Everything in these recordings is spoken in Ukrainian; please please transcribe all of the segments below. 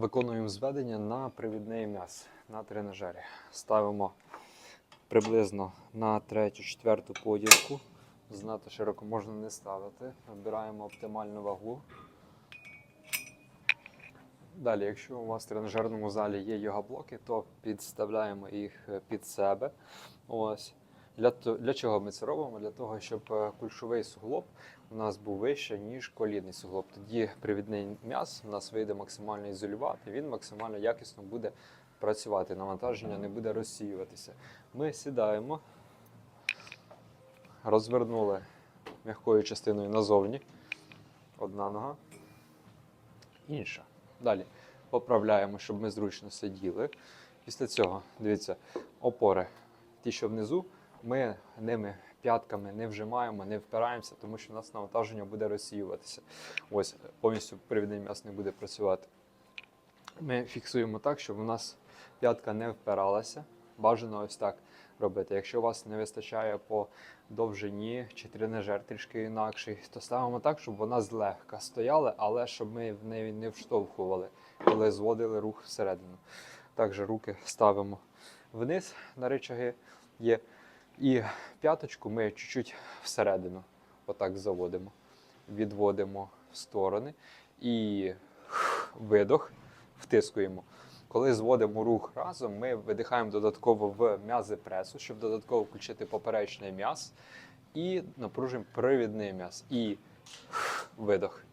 Виконуємо зведення на привідний м'яз на тренажері. Ставимо приблизно на третю-четверту поділку. Знато широко можна не ставити. Вибираємо оптимальну вагу. Далі, якщо у вас в тренажерному залі є йога-блоки, то підставляємо їх е, під себе. Ось. Для, для чого ми це робимо? Для того, щоб е, кульшовий суглоб у нас був вище, ніж колінний суглоб. Тоді привідний м'яз у нас вийде максимально ізолювати, він максимально якісно буде працювати, навантаження не буде розсіюватися. Ми сідаємо, розвернули м'якою частиною назовні. Одна нога, інша. Далі поправляємо, щоб ми зручно сиділи. Після цього, дивіться, опори, ті, що внизу, ми ними п'ятками не вжимаємо, не впираємося, тому що у нас навантаження буде розсіюватися. Ось повністю привідний м'яз не буде працювати. Ми фіксуємо так, щоб у нас п'ятка не впиралася. Бажано ось так робити. Якщо у вас не вистачає по довжині чи тренажер трішки інакший, то ставимо так, щоб вона злегка стояла, але щоб ми в неї не вштовхували, коли зводили рух всередину. Також руки ставимо вниз на ричаги є. І п'яточку ми чуть-чуть всередину. Отак заводимо. Відводимо в сторони і видох, втискуємо. Коли зводимо рух разом, ми видихаємо додатково в м'язи пресу, щоб додатково включити поперечний м'яз, і напружуємо привідний м'яз. І видох.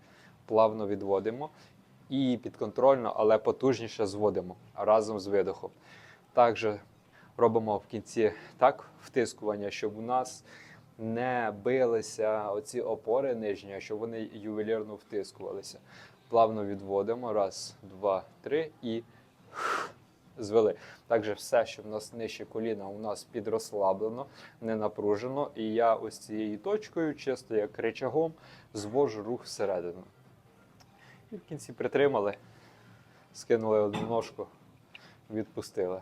Плавно відводимо. І підконтрольно, але потужніше зводимо разом з видохом. Також робимо в кінці так втискування, щоб у нас не билися оці опори нижні, а щоб вони ювелірно втискувалися. Плавно відводимо. Раз, два, три і звели. Також все, що в нас нижче коліна, у нас підрослаблено, не напружено. І я ось цією точкою, чисто як речагом, звожу рух всередину. І в кінці притримали, скинули одну ножку, відпустили.